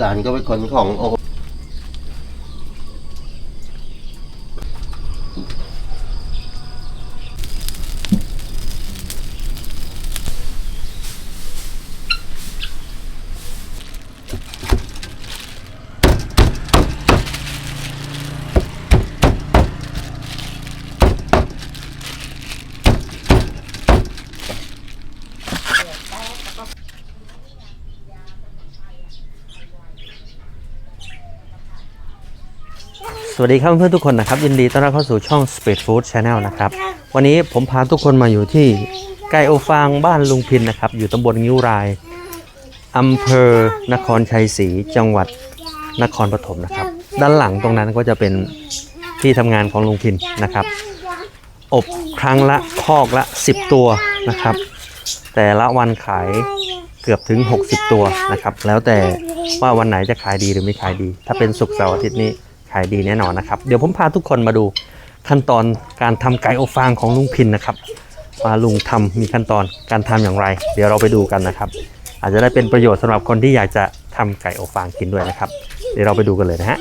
หลานก็เป็นคนของโอ สวัสดีครับเพื่อนๆทุกคนนะครับ ยินดีต้อนรับเข้าสู่ช่อง Speed Food Channel นะครับวันนี้ผมพาทุกคนมาอยู่ที่ไก่โอฟางบ้านลุงพินนะครับ อยู่ตำบลงิ้วรายอำเภอนครชัยศรีจังหวัดนครปฐมนะครับ ด้านหลังตรงนั้นก็จะเป็นที่ทำงานของลุงพินนะครับ อบครั้งละคอกละ 10 ตัวนะครับ แต่ละวันขายเกือบถึง 60 ตัวนะครับ แล้วแต่ว่าวันไหนจะขายดีหรือไม่ขายดี ถ้าเป็นศุกร์เสาร์อาทิตย์นี้ายดีแน่นอนนะครับ เดี๋ยวผมพาทุกคนมาดูขั้นตอนการทำไก่อบฟางของลุงพินนะครับว่าลุงทำมีขั้นตอนการทำอย่างไร เดี๋ยวเราไปดูกันนะครับ อาจจะได้เป็นประโยชน์สำหรับคนที่อยากจะทำไก่อบฟางกินด้วยนะครับ เดี๋ยวเราไปดูกันเลยนะฮะ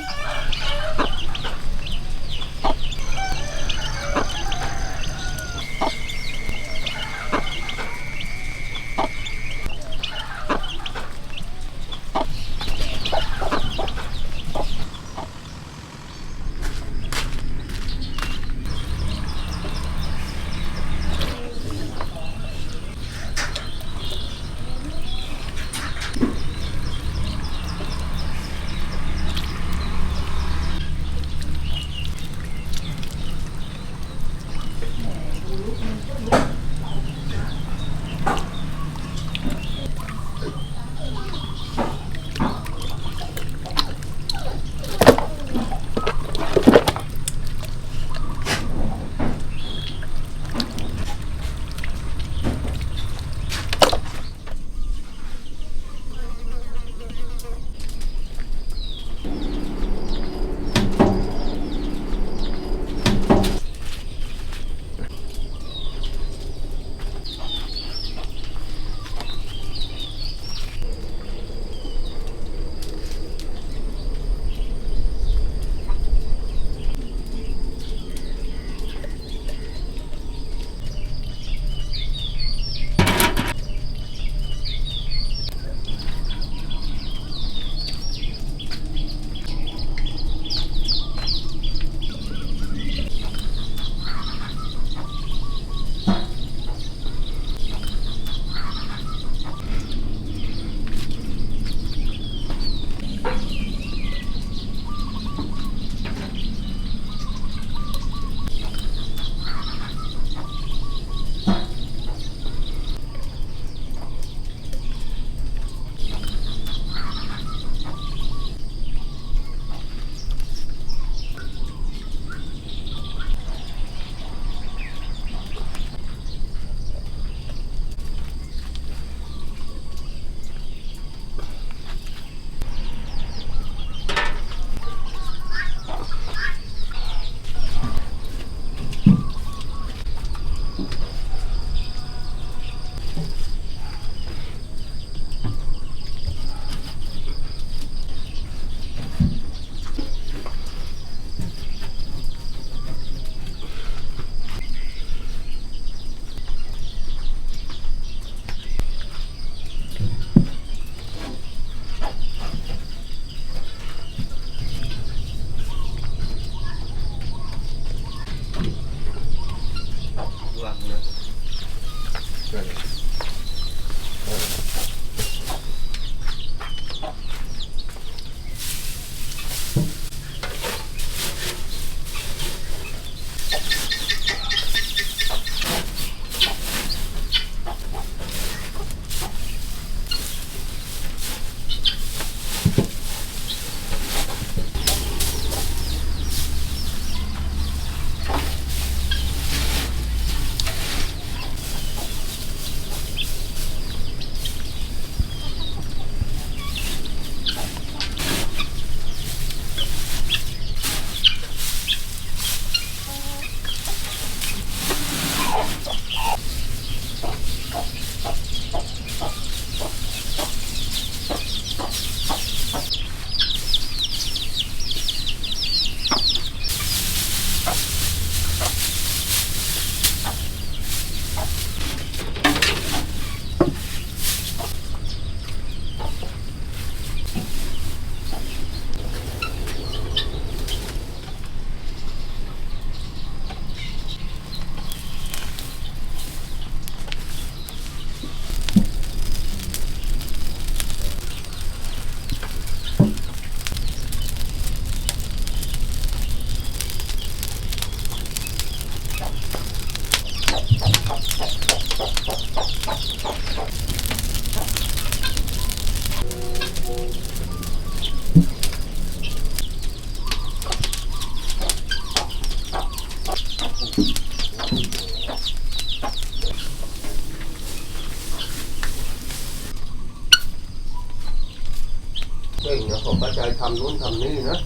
กระจายทำนู้นทำนี่นะ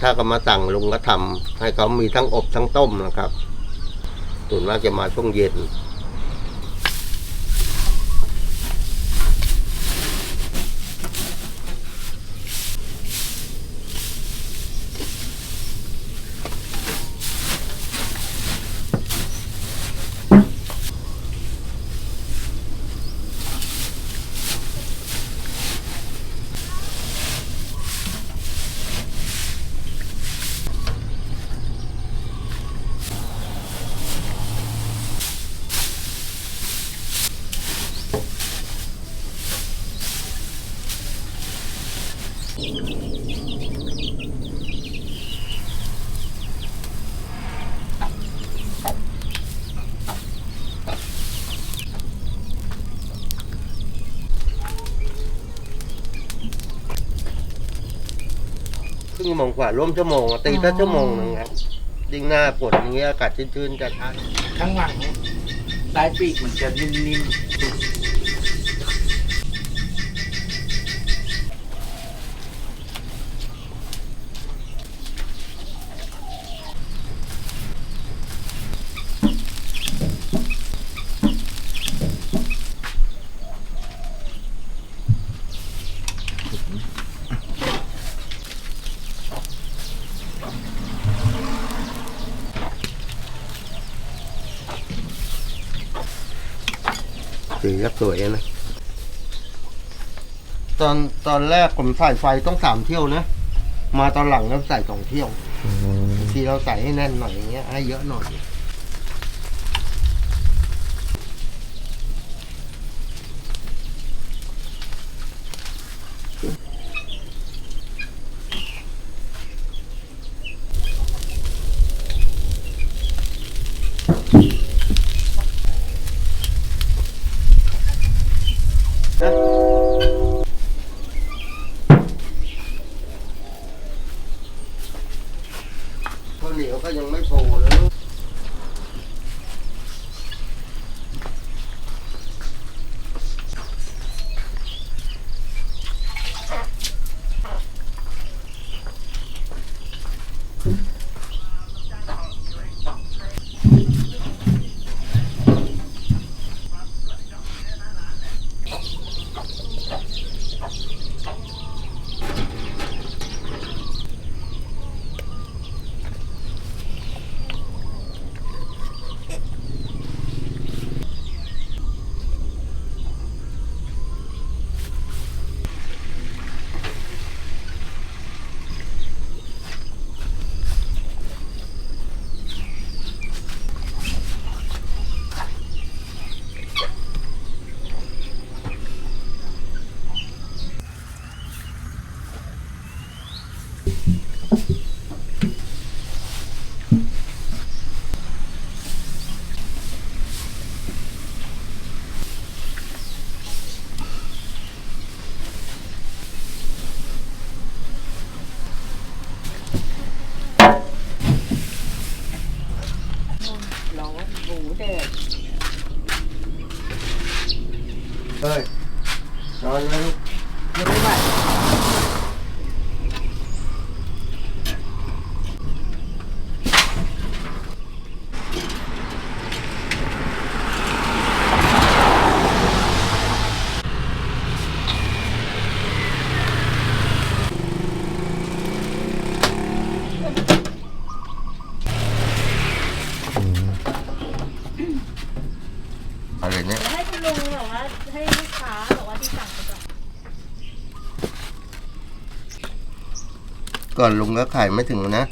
ถ้าก็มาสั่งลุงก็ทำให้เขามีทั้งอบทั้งต้มนะครับส่วนมากจะมาช่วงเย็น ครึ่งชั่วโมงกว่าร่วมชั่วโมงอะตีถ้าชั่วโมงหนึงครับยิ่งหน้าฝนอย่างเงี้ยอากาศชื้นๆจะชัดข้างหลังใต้ปีกมันจะนิ่มๆ สีก็สวยนะตอนตอนแรกผมใส่ไฟต้องสามเที่ยวนะมาตอนหลังเราใส่สองเที่ยวทีเราใส่ให้แน่นหน่อยอย่างเงี้ยให้เยอะหน่อย เฮ้ยนอนเลยลูก ไม่ได้ไหวอะไรเนี่ย ให้คุณลุงแบบว่าให้ลูกค้าบอกว่าที่สั่งไปก่อน ก่อนลุงก็ขายไม่ถึงนะ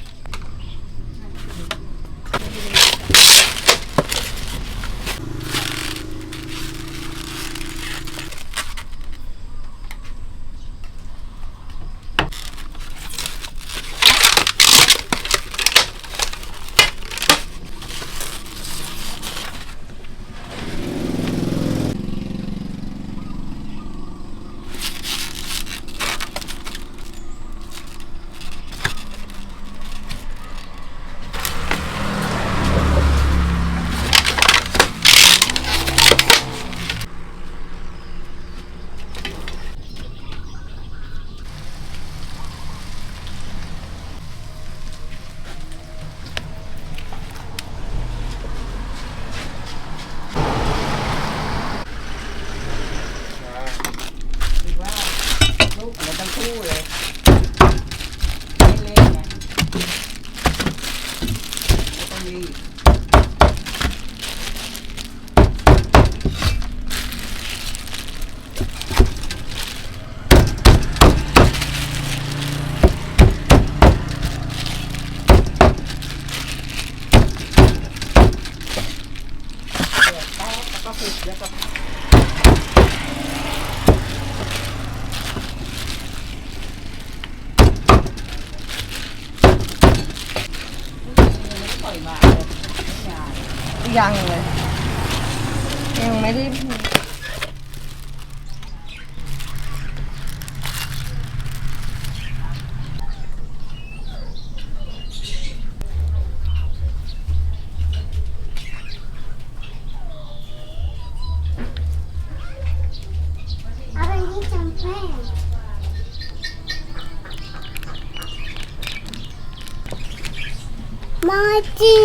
จี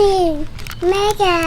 แม่จ๋า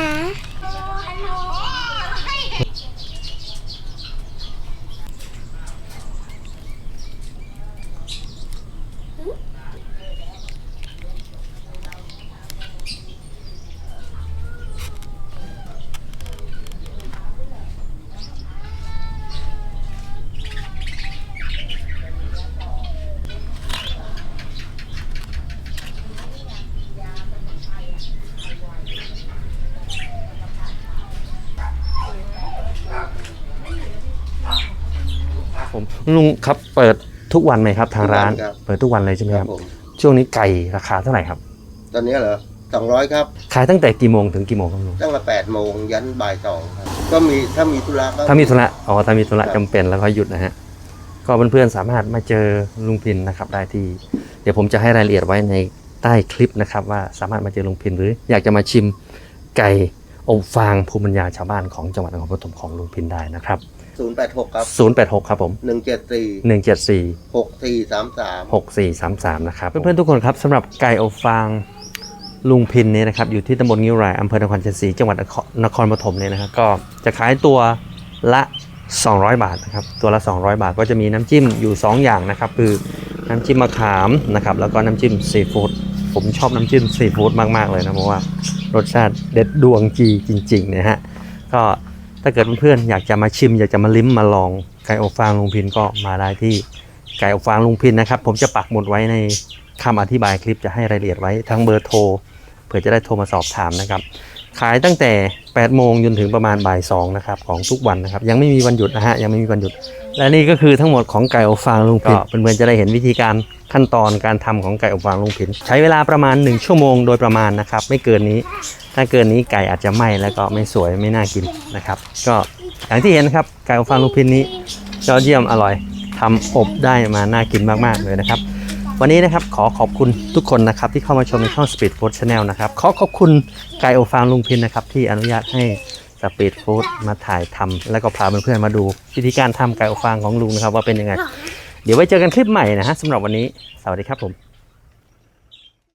ผมลุงครับเปิดทุกวันไหมครับ ทางร้าน ทุกวันครับ เปิดทุกวันเลยใช่ไหมคครัรับ บผมช่วงนี้ไก่ราคาเท่าไหร่ครับ ตอนนี้เหรอสองร้อยครับ ขายตั้งแต่กี่โมงถึงกี่โมงครับลุงตั้งแต่แปดโมงยันบ่ายสองครับ ก็มีถ้ามีธุระก็ ถ้ามีธุระอ๋อถ้ามีธุระครับ จำเป็นแล้วก็หยุดนะฮะก็เพื่อนๆสามารถมาเจอลุงพินนะครับได้ที่ เดี๋ยวผมจะให้รายละเอียดไว้ในใต้คลิปนะครับ ว่าสามารถมาเจอลุงพินหรือ อยากจะมาชิมไก่ อบฟางภูมิปัญญาชาวบ้านของจังหวัดนครปฐมของลุงพินได้นะครับ ศูนย์แปดหกครับ086 ครับผม หนึ่งเจ็ดสี่174 หกสี่สามสาม 6433 นะครับ เพื่อนๆทุกคนครับสำหรับไก่อบฟางลุงพินเนี่ยนะครับอยู่ที่ตำบลงิ้วรายอำเภอนครชัยศรีจังหวัดนครนครปฐมเนี่ยนะครับก็จะขายตัวละ 200 บาทนะครับตัวละ 200 บาทก็จะมีน้ำจิ้มอยู่ 2 อย่างนะครับคือน้ำจิ้มมะขามนะครับแล้วก็น้ำจิ้มซีฟู้ดผมชอบน้ำจิ้มซีฟู้ดมากๆเลยนะเพราะว่า รสชาติเด็ดดวงจีจริงๆนะฮะก็ถ้าเกิดเพื่อนๆอยากจะมาชิม อยากจะมาลิ้มมาลองไก่อบฟางลุงพินก็มาได้ที่ไก่อบฟางลุงพินนะครับ ผมจะปักหมุดไว้ในคำอธิบายคลิปจะให้รายละเอียดไว้ทั้งเบอร์โทรเผื่อจะได้โทรมาสอบถามนะครับ ขายตั้งแต่8โมงจนถึงประมาณบ่าย2นะครับของทุกวันนะครับ ยังไม่มีวันหยุดนะฮะยังไม่มีวันหยุด และนี่ก็คือทั้งหมดของไก่อบฟางลุงพินเพื่อนๆจะได้เห็นวิธีการขั้นตอนการทำของไก่อบฟางลุงพิน ใช้เวลาประมาณ 1 ชั่วโมงโดยประมาณนะครับ ไม่เกินนี้ ถ้าเกินนี้ไก่อาจจะไหม้แล้วก็ไม่สวยไม่น่ากินนะครับ ก็อย่างที่เห็นนะครับไก่อบฟางลุงพินนี้ยอดเยี่ยมอร่อยทำอบได้มาน่ากินมากๆเลยนะครับ วันนี้นะครับขอขอบคุณทุกคนนะครับที่เข้ามาชมในช่อง Speed Food Channel นะครับขอขอบคุณไก่อบฟางลุงพินนะครับที่อนุญาตให้ สปีดฟู้ดมาถ่ายทำแล้วก็พาเพื่อนๆมาดู วิธีการทำไก่อบฟางของลุงนะครับว่าเป็นยังไง เดี๋ยวไว้เจอกันคลิปใหม่นะฮะสำหรับวันนี้ สวัสดีครับผม